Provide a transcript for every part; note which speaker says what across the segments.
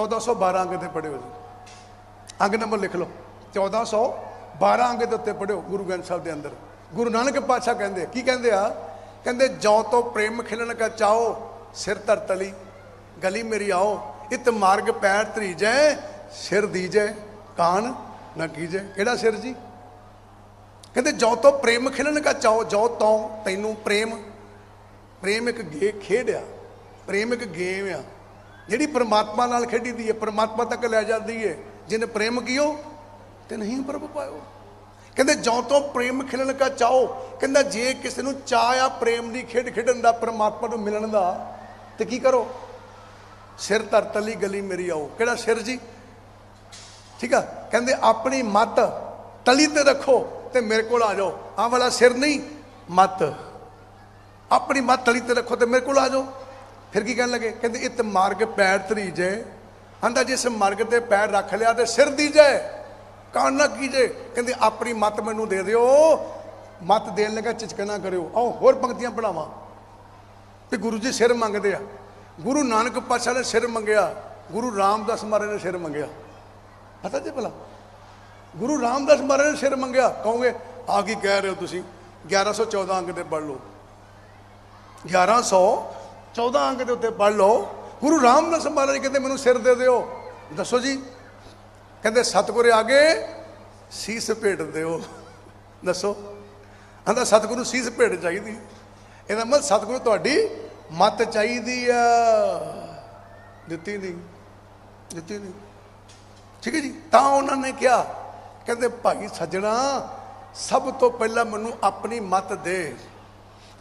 Speaker 1: 1412 ਅੰਗ ਤੇ ਪੜਿਓ ਜੀ। ਅੰਗ ਨੰਬਰ ਲਿਖ ਲਓ। 1412 ਅੰਗ ਦੇ ਉੱਤੇ ਪੜਿਓ ਗੁਰੂ ਗ੍ਰੰਥ ਸਾਹਿਬ ਦੇ ਅੰਦਰ। ਗੁਰੂ ਨਾਨਕ ਪਾਤਸ਼ਾਹ ਕਹਿੰਦੇ ਕੀ ਕਹਿੰਦੇ ਆ? ਕਹਿੰਦੇ ਜਉ ਤੋਂ ਪ੍ਰੇਮ ਖਿਲਣ ਕਾ ਚਾਓ ਸਿਰ ਧਰ ਤਲੀ, ਗਲੀ ਮੇਰੀ ਆਓ, ਇਤ ਮਾਰਗ ਪੈਰ ਧਰੀਜੈ, ਸਿਰ ਦੀਜੈ, ਕਾਨ ਨਾ ਕੀਜੈ। ਕਿਹੜਾ ਸਿਰ ਜੀ? ਕਹਿੰਦੇ ਜਉ ਤੋਂ ਪ੍ਰੇਮ ਖਿਲਣ ਕਾ ਚਾਓ ਜਉ ਤੋਂ ਤੈਨੂੰ ਪ੍ਰੇਮ। ਪ੍ਰੇਮ ਇੱਕ ਗੇ, ਖੇਡ ਆ। ਪ੍ਰੇਮ ਇੱਕ ਗੇਮ ਆ। ਜਿਹੜੀ ਪਰਮਾਤਮਾ ਨਾਲ ਖੇਡੀ ਦੀ ਹੈ, ਪਰਮਾਤਮਾ ਤੱਕ ਲੈ ਜਾਂਦੀ ਹੈ। ਜਿਨੇ ਪ੍ਰੇਮ ਕੀਓ ਤੇ ਨਹੀਂ ਪ੍ਰਭ ਪਾਇਓ। ਕਹਿੰਦੇ, ਜਉ ਤੋਂ ਪ੍ਰੇਮ ਖਿਲਣ ਕਾ ਚਾਹੋ। ਕਹਿੰਦਾ, ਜੇ ਕਿਸੇ ਨੂੰ ਚਾਹ ਆ ਪ੍ਰੇਮ ਦੀ ਖੇਡ ਖੇਡਣ ਦਾ, ਪਰਮਾਤਮਾ ਨੂੰ ਮਿਲਣ ਦਾ, ਤੇ ਕੀ ਕਰੋ? ਸਿਰ ਧਰ ਤਲੀ ਗਲੀ ਮੇਰੀ ਆਓ। ਕਿਹੜਾ ਸਿਰ ਜੀ? ਠੀਕ ਆ? ਕਹਿੰਦੇ, ਆਪਣੀ ਮਤ ਤਲੀ ਤੇ ਰੱਖੋ ਤੇ ਮੇਰੇ ਕੋਲ ਆ ਜਾਓ। ਆਹ ਵਾਲਾ ਸਿਰ ਨਹੀਂ, ਮਤ। ਆਪਣੀ ਮਤ ਤਲੀ ਤੇ ਰੱਖੋ ਤੇ ਮੇਰੇ ਕੋਲ ਆ ਜਾਓ। ਫਿਰ ਕੀ ਕਹਿਣ ਲੱਗੇ? ਕਹਿੰਦੇ, ਇਤ ਮਾਰਗ ਪੈਰ ਧਰੀਜੇ ਹੰਦਾ ਜਿਸ ਮਾਰਗ ਤੇ ਪੈਰ ਰੱਖ ਲਿਆ ਤੇ ਸਿਰ ਦੀਜੇ ਕਾਨ ਨਾ ਕੀਜੇ ਕਹਿੰਦੇ, ਆਪਣੀ ਮਤ ਮੈਨੂੰ ਦੇ ਦਿਓ। ਮਤ ਦੇਣ ਲੱਗਾ, ਝਿਜਕਣਾ ਕਰਿਓ। ਆਓ, ਹੋਰ ਪੰਕਤੀਆਂ ਪੜਾਵਾਂ ਤੇ ਗੁਰੂ ਜੀ ਸਿਰ ਮੰਗਦੇ ਆ। ਗੁਰੂ ਨਾਨਕ ਪਾਤਸ਼ਾਹ ਨੇ ਸਿਰ ਮੰਗਿਆ। ਗੁਰੂ ਰਾਮਦਾਸ ਮਹਾਰਾਜ ਨੇ ਸਿਰ ਮੰਗਿਆ। ਪਤਾ ਜੀ ਭਲਾ? ਗੁਰੂ ਰਾਮਦਾਸ ਮਹਾਰਾਜ ਨੇ ਸਿਰ ਮੰਗਿਆ। ਕਹੋਗੇ ਆ ਕੀ ਕਹਿ ਰਹੇ ਹੋ ਤੁਸੀਂ? 1114 ਅੰਕ ਤੇ ਪੜ੍ਹ ਲਓ। 1114 ਅੰਕ ਦੇ ਉੱਤੇ ਪੜ੍ਹ ਲਓ। ਗੁਰੂ ਰਾਮਦਾਸ ਮਹਾਰਾਜ ਕਹਿੰਦੇ, ਮੈਨੂੰ ਸਿਰ ਦੇ ਦਿਓ। ਦੱਸੋ ਜੀ। ਕਹਿੰਦੇ, ਸਤਿਗੁਰ ਆਗੇ ਸੀਸ ਭੇਟ ਦਿਓ। ਦੱਸੋ। ਆਂਦਾ ਸਤਿਗੁਰੂ ਸੀਸ ਭੇਟ ਚਾਹੀਦੀ। ਇਹਦਾ ਮਤਲਬ, ਸਤਿਗੁਰੂ ਤੁਹਾਡੀ ਮਤ ਚਾਹੀਦੀ ਆ। ਦਿੱਤੀ ਨਹੀਂ। ਦਿੱਤੀ ਨਹੀਂ। ਠੀਕ ਹੈ ਜੀ। ਤਾਂ ਉਹਨਾਂ ਨੇ ਕਿਹਾ, ਕਹਿੰਦੇ, ਭਾਈ ਸੱਜਣਾ, ਸਭ ਤੋਂ ਪਹਿਲਾਂ ਮੈਨੂੰ ਆਪਣੀ ਮਤ ਦੇ।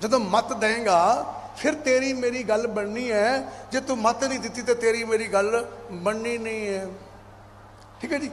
Speaker 1: ਜਦੋਂ ਮਤ ਦੇਂਗਾ ਫਿਰ ਤੇਰੀ ਮੇਰੀ ਗੱਲ ਬਣਨੀ ਹੈ ਜੇ ਤੂੰ ਮਤ ਨਹੀਂ ਦਿੱਤੀ ਤੇ ਤੇਰੀ ਮੇਰੀ ਗੱਲ ਬਣਨੀ ਨਹੀਂ ਹੈ ਠੀਕ ਹੈ ਜੀ